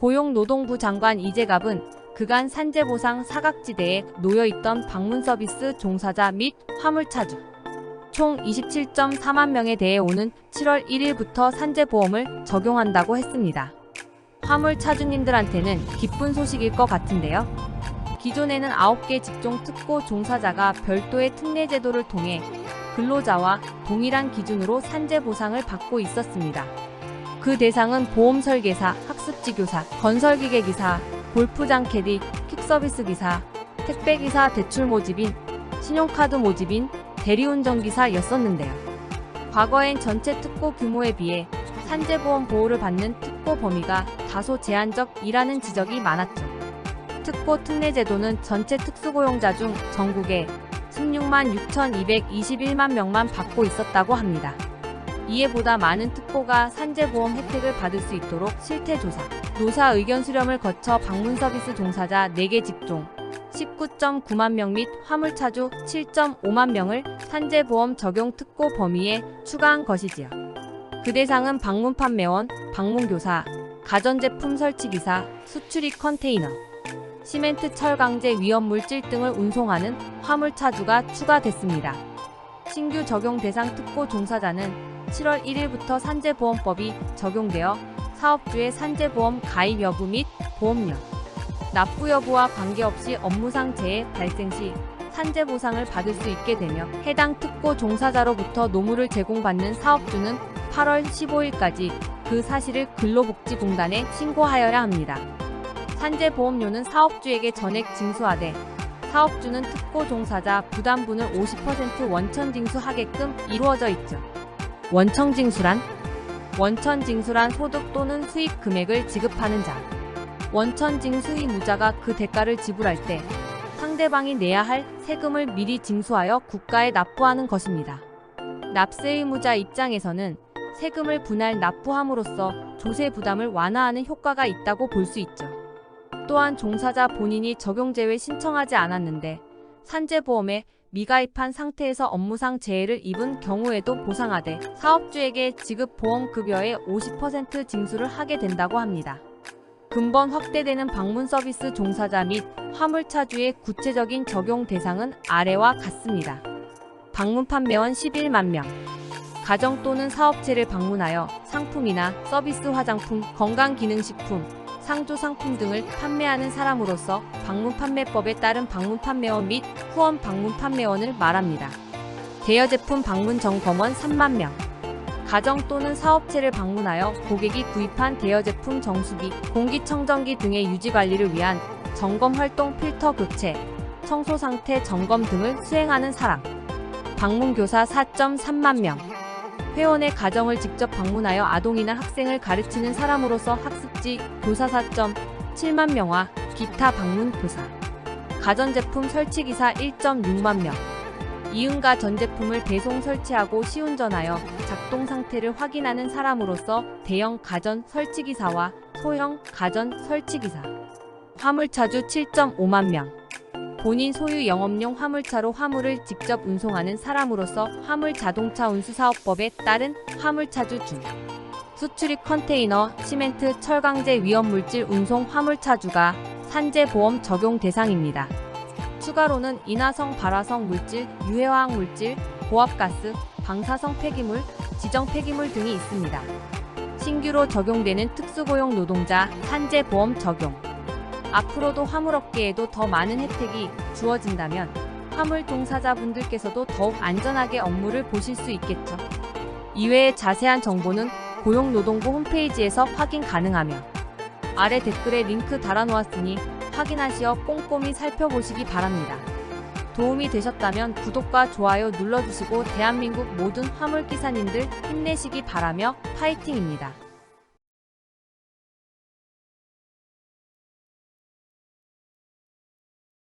고용노동부 장관 이재갑은 그간 산재보상 사각지대에 놓여있던 방문 서비스 종사자 및 화물차주 총 27.4만 명에 대해 오는 7월 1일부터 산재보험을 적용한다고 했습니다. 화물차주님들한테는 기쁜 소식일 것 같은데요. 기존에는 9개 직종 특고 종사자가 별도의 특례 제도를 통해 근로자와 동일한 기준으로 산재 보상을 받고 있었습니다. 그 대상은 보험 설계사, 학습지 교사, 건설기계 기사, 골프장 캐디, 퀵서비스 기사, 택배 기사, 대출 모집인, 신용카드 모집인, 대리운전 기사였었는데요. 과거엔 전체 특고 규모에 비해 산재보험 보호를 받는 특고 범위가 다소 제한적이라는 지적이 많았죠. 특고 특례 제도는 전체 특수고용자 중 전국에 16만 6,221만 명만 받고 있었다고 합니다. 이에 보다 많은 특보가 산재보험 혜택을 받을 수 있도록 실태조사, 노사 의견 수렴을 거쳐 방문 서비스 종사자 4개 직종 19.9만 명 및 화물차주 7.5만 명을 산재보험 적용 특고 범위에 추가한 것이지요. 그 대상은 방문 판매원, 방문교사, 가전제품 설치기사, 수출입 컨테이너, 시멘트 철강제 위험물질 등을 운송하는 화물차주가 추가됐습니다. 신규 적용 대상 특고 종사자는 7월 1일부터 산재보험법이 적용되어 사업주의 산재보험 가입 여부 및 보험료, 납부 여부와 관계없이 업무상 재해 발생 시 산재 보상을 받을 수 있게 되며 해당 특고 종사자로부터 노무를 제공받는 사업주는 8월 15일까지 그 사실을 근로복지공단에 신고하여야 합니다. 산재보험료는 사업주에게 전액 징수하되 사업주는 특고 종사자 부담분을 50% 원천 징수하게끔 이루어져 있죠. 원청 징수란 원천 징수란 소득 또는 수익 금액을 지급하는 자. 원천 징수 의무자가 그 대가를 지불할 때 상대방이 내야 할 세금을 미리 징수하여 국가에 납부하는 것입니다. 납세 의무자 입장에서는 세금을 분할 납부함으로써 조세 부담을 완화하는 효과가 있다고 볼 수 있죠. 또한 종사자 본인이 적용제외 신청하지 않았는데 산재보험에 미가입한 상태에서 업무상 재해를 입은 경우에도 보상하되 사업주에게 지급 보험급여의 50% 징수를 하게 된다고 합니다. 근본 확대되는 방문 서비스 종사자 및 화물차주의 구체적인 적용 대상은 아래와 같습니다. 방문 판매원 11만 명 가정 또는 사업체를 방문하여 상품이나 서비스 화장품, 건강기능식품, 상조 상품 등을 판매하는 사람으로서 방문 판매법에 따른 방문 판매원 및 후원 방문 판매원을 말합니다. 대여 제품 방문 점검원 3만 명. 가정 또는 사업체를 방문하여 고객이 구입한 대여 제품 정수기, 공기청정기 등의 유지 관리를 위한 점검 활동 필터 교체, 청소 상태 점검 등을 수행하는 사람. 방문 교사 4.3만 명. 회원의 가정을 직접 방문하여 아동이나 학생을 가르치는 사람으로서 학습 지 교사 4.7만 명과 기타 방문 교사. 가전제품 설치 기사 1.6만 명. 이응가 전 제품을 배송 설치하고 시운전하여 작동 상태를 확인하는 사람으로서 대형 가전 설치기사와 소형 가전 설치기사. 화물차주 7.5만 명. 본인 소유 영업용 화물차로 화물을 직접 운송하는 사람으로서 화물 자동차 운수사업법에 따른 화물차주 중 수출입 컨테이너, 시멘트, 철강제 위험물질 운송 화물차주가 산재보험 적용 대상입니다. 추가로는 인화성 발화성 물질, 유해화학 물질, 고압가스, 방사성 폐기물, 지정 폐기물 등이 있습니다. 신규로 적용되는 특수고용 노동자 산재보험 적용 앞으로도 화물업계에도 더 많은 혜택이 주어진다면 화물 종사자분들께서도 더욱 안전하게 업무를 보실 수 있겠죠. 이외의 자세한 정보는 고용노동부 홈페이지에서 확인 가능하며 아래 댓글에 링크 달아놓았으니 확인하시어 꼼꼼히 살펴보시기 바랍니다. 도움이 되셨다면 구독과 좋아요 눌러주시고 대한민국 모든 화물기사님들 힘내시기 바라며 파이팅입니다.